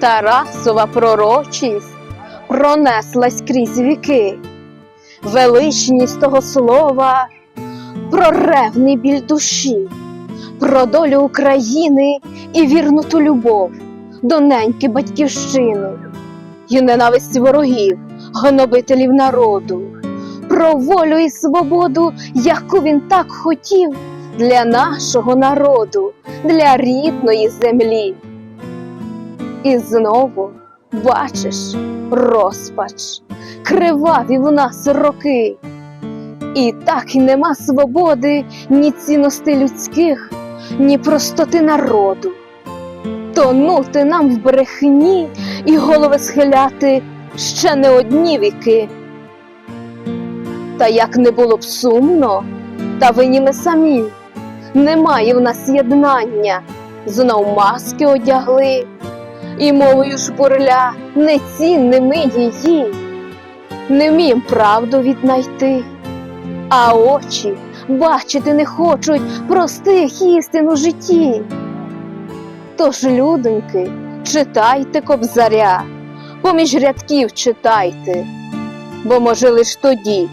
Тарасова пророчість пронеслась крізь віки, величність того слова, про ревний біль душі, про долю України і вірну ту любов до неньки батьківщини, і ненависть ворогів, гнобителів народу, про волю і свободу, яку він так хотів для нашого народу, для рідної землі. І знову бачиш розпач, криваві в нас роки. І так і нема свободи, ні цінностей людських, ні простоти народу. Тонути нам в брехні і голови схиляти ще не одні віки. Та як не було б сумно, та винні ми самі. Немає в нас єднання, знов маски одягли, і мовою ж бурля не цінними її, не вмієм правду віднайти, а очі бачити не хочуть простих істин у житті. Тож, людоньки, читайте кобзаря, поміж рядків читайте, бо може лиш тоді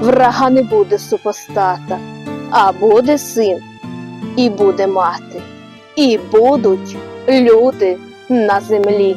врага не буде супостата, а буде син і буде мати, і будуть люди на землі.